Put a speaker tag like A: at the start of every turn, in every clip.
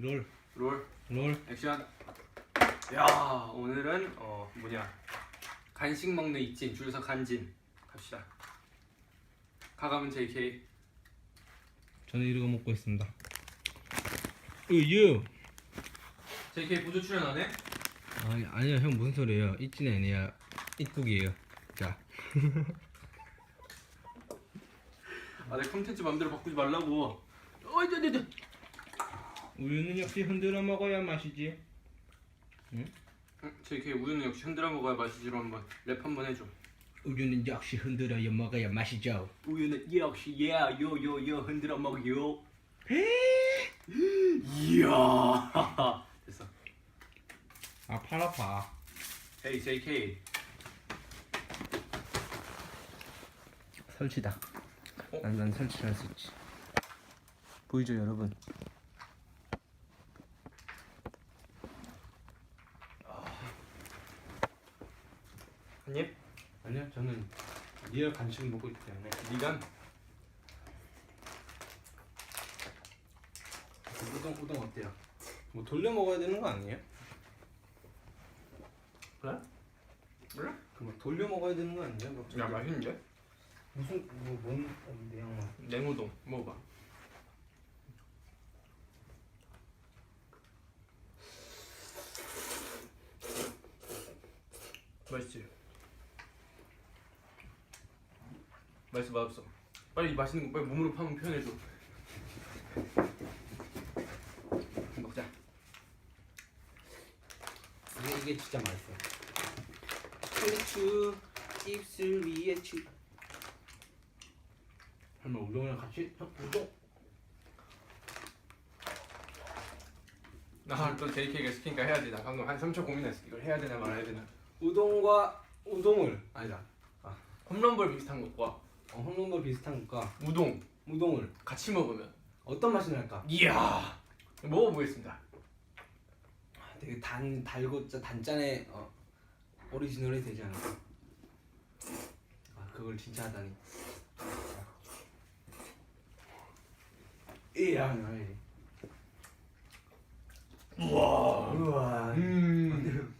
A: 롤.
B: 롤
A: 롤.
B: 액션 야 오늘은 어 뭐냐 간식 먹는 이찐 줄여서 간진 갑시다 가감은 JK
A: 저는 이거 먹고 있습니다. 으유.
B: JK 보조 출연 안 해?
A: 아니 아니요 형 무슨 소리예요? 이찐이 아니야. 이뚝이에요. 자.
B: 아내 컨텐츠 맘대로 바꾸지 말라고 어이 저저 저
A: 우유는 역시 흔들어 먹어야 맛이지.
B: JK 우유는 역시 흔들어 먹어야 맛이지로 한번 랩 한번 해줘
A: 우유는 역시 흔들어 먹어야 맛이죠.
B: 우유는 역시 yeah 요요요 흔들어 먹어요 이야 됐어
A: 아 팔 아파.
B: 헤이 JK
A: 설치다.
B: 어?
A: 난, 난 설치를 할수 있지. 보이죠 여러분?
B: 한입?
A: 아니요 저는 리얼 간식을 먹고 있기 때문에
B: 니간?
A: 우동 우동 어때요? 뭐 돌려 먹어야 되는 거 아니에요?
B: 그래? 그래?
A: 그뭐 돌려 먹어야 되는 거 아니에요?
B: 뭐야 맛있는데?
A: 무슨 뭐뭔 어, 내용 뭐
B: 냉우동 먹어봐 맛있지? 맛있어 맛없어 빨리 맛있는 거 빨리 몸으로 한번 표현해줘 먹자
A: 이게, 이게 진짜 맛있어. 추추 입술 위에 추. 설마 우동이랑 같이 형 우동?
B: 나또 JK가 시키니까 해야지 나 방금 한 3초 고민했어 이걸 해야 되나 말아야 되나
A: 우동과 우동을 아니다.
B: 홈런볼 비슷한 것과
A: 어, 홈런볼 비슷한 것과
B: 우동
A: 우동을
B: 같이 먹으면
A: 어떤 맛이 날까?
B: 이야 먹어보겠습니다
A: 아, 되게 단 달고 짜- 단짠의 어, 오리지널이 되지 않을까? 아 그걸 진짜 하다니. 이야.
B: 우와
A: 우와.
B: 음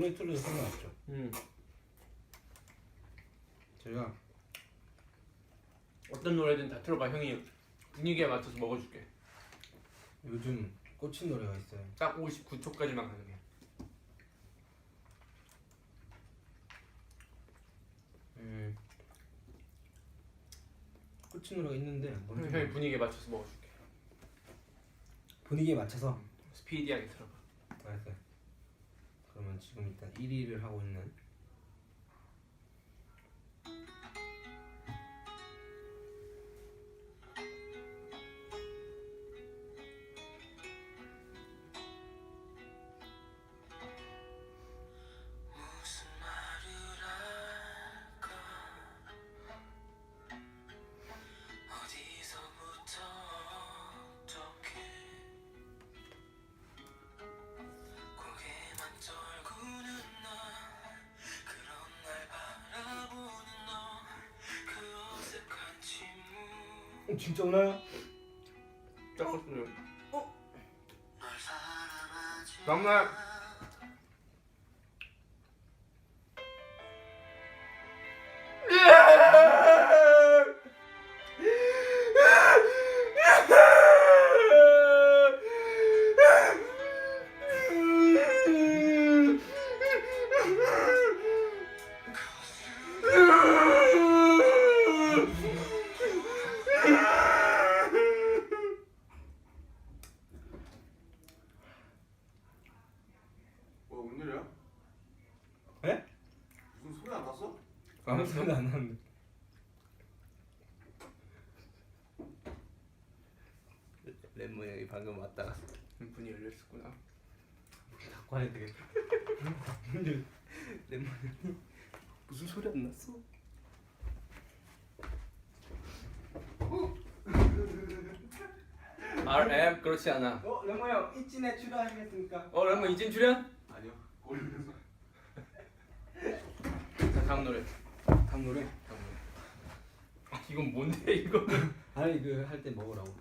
A: 노래 틀어서 생각났죠.
B: 음
A: 제가
B: 어떤 노래든 다 틀어봐 형이 분위기에 맞춰서 먹어줄게
A: 요즘 꽂힌 노래가 있어요.
B: 딱 59초까지만 가능해
A: 음. 꽂힌 노래가 있는데 뭔지
B: 형이
A: 모르겠어요.
B: 분위기에 맞춰서 먹어줄게
A: 분위기에 맞춰서
B: 스피디하게 틀어봐
A: 알았어요. 지금 일단 1위를 하고 있는 진짜 오나요?
B: 짝꿍
C: 널 사랑
A: 아무 소리도 안 나는데. 랩모 형이 방금 왔다 갔어.
B: 문이 열렸었구나
A: 닫고 해야 되겠다. 랩모 형이 무슨 소리 안 났어?
B: RM 그렇지 않아
A: 어, 랩모 형 이찐에 출연하겠습니까?
B: 어 그러면 이진 출연?
D: 아니요. 올려서.
B: 자 다음 노래
A: 다음 노래
B: 이건 뭔데 이거는?
A: 아니 그 할 때 먹으라고.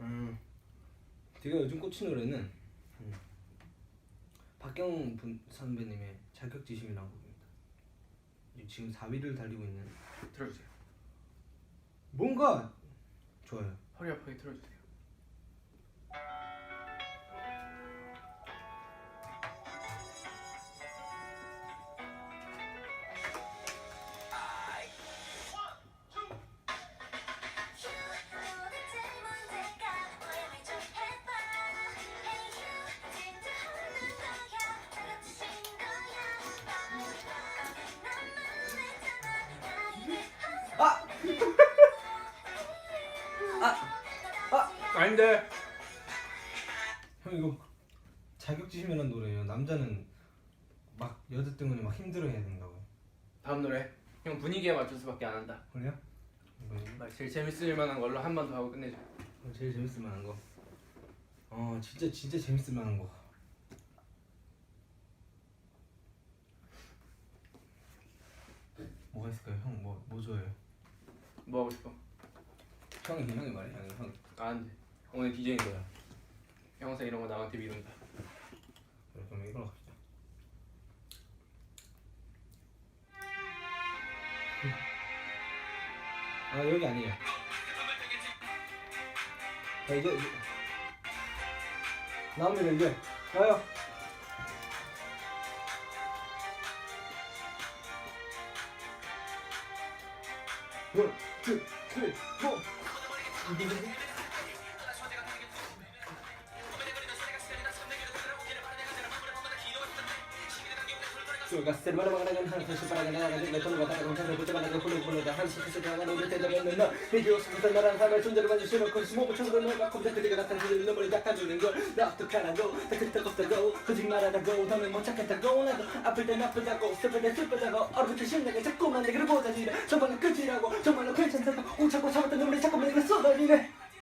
A: 음. 제가 요즘 꽂힌 노래는 음, 박경 분 선배님의 자격지심이라는 곡입니다. 지금 4위를 달리고 있는
B: 틀어주세요.
A: 뭔가 좋아요.
B: 허리 아프게 틀어주세요. 아닌데.
A: 형 이거 자격지심이라는 노래예요. 남자는 막 여자 때문에 막 힘들어해야 된다고.
B: 다음 노래. 형 분위기에 맞춰서밖에 안 한다.
A: 그래요? 이거
B: 말 제일 재밌을 만한 걸로 한 번 더 하고 끝내자.
A: 이거 제일 재밌을 만한 거. 어 진짜 진짜 재밌을 만한 거. 뭐가 있을까요? 형 뭐뭐 좋아해요?
B: 뭐 하고 싶어?
A: 형이 형이 말해 형이 형.
B: 안 돼. 오늘 DJ인 거야. 형 항상 이런 거 남한테 미룬다.
A: 그래 그럼 이걸로 갑시다. 아 여기 아니에요. 자 이제 나옵니다 이제 나요. 원, 투, 쓰리, 포. Sundar baju suruh kau semua macam dengan nak kau jadi kata kata dengan boleh dah kaju dengan dah tu kan go tak tak tak go kau marah dah go dah mau cakap dah go nak apa dah apa dah go sepada sepada go arbitra shin dengan cakap mana dengan go jadi cuma nak kerja go cuma nak kerja tak oh cakap cakap dengan boleh